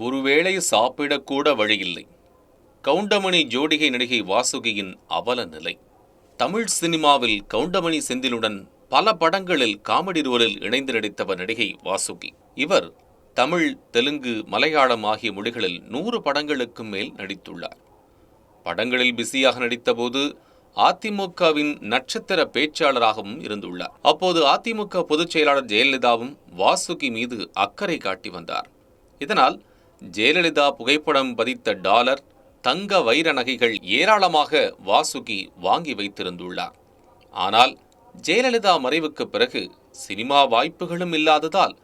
ஒருவேளை சாப்பிடக்கூட வழியில்லை. கவுண்டமணி ஜோடிகை நடிகை வாசுகியின் அவல நிலை. தமிழ் சினிமாவில் கவுண்டமணி செந்திலுடன் பல படங்களில் காமெடி ரோலில் இணைந்து நடித்தவர் நடிகை வாசுகி. இவர் தமிழ் தெலுங்கு மலையாளம் ஆகிய மொழிகளில் நூறு படங்களுக்கும் மேல் நடித்துள்ளார். படங்களில் பிஸியாக நடித்தபோது அதிமுகவின் நட்சத்திர பேச்சாளராகவும் இருந்துள்ளார். அப்போது அதிமுக பொதுச் செயலாளர் ஜெயலலிதாவும் வாசுகி மீது அக்கறை காட்டி வந்தார். இதனால் ஜெயலலிதா புகைப்படம் பதித்த டாலர் தங்க வைர நகைகள் ஏராளமாக வாசுகி வாங்கி வைத்திருந்துள்ளார். ஆனால் ஜெயலலிதா மறைவுக்கு பிறகு சினிமா வாய்ப்புகளும் இல்லாததால்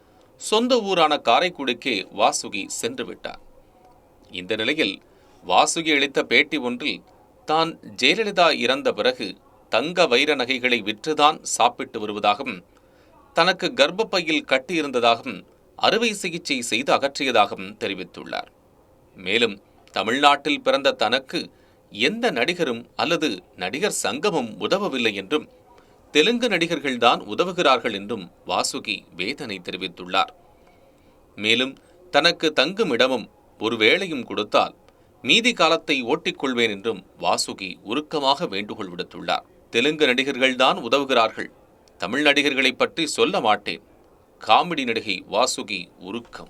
சொந்த ஊரான காரைக்குடிக்கே வாசுகி சென்று விட்டார். இந்த நிலையில் வாசுகி அளித்த பேட்டி ஒன்றில் தான் ஜெயலலிதா இறந்த பிறகு தங்க வைர நகைகளை விற்றுதான் சாப்பிட்டு வருவதாகவும் தனக்கு கர்ப்பப்பையில் கட்டியிருந்ததாகவும் அறுவை சிகிச்சை செய்து அகற்றியதாகவும் தெரிவித்துள்ளார். மேலும் தமிழ்நாட்டில் பிறந்த தனக்கு எந்த நடிகரும் அல்லது நடிகர் சங்கமும் உதவவில்லை என்றும் தெலுங்கு நடிகர்கள்தான் உதவுகிறார்கள் என்றும் வாசுகி வேதனை தெரிவித்துள்ளார். மேலும் தனக்கு தங்கும் இடமும் ஒரு வேளையும் கொடுத்தால் மீதி காலத்தை ஓட்டிக்கொள்வேன் என்றும் வாசுகி உருக்கமாக வேண்டுகோள் விடுத்துள்ளார். தெலுங்கு நடிகர்கள்தான் உதவுகிறார்கள். தமிழ் நடிகர்களைப் பற்றி சொல்ல மாட்டேன். காமெடி நடிகை வாசுகி உருக்கம்.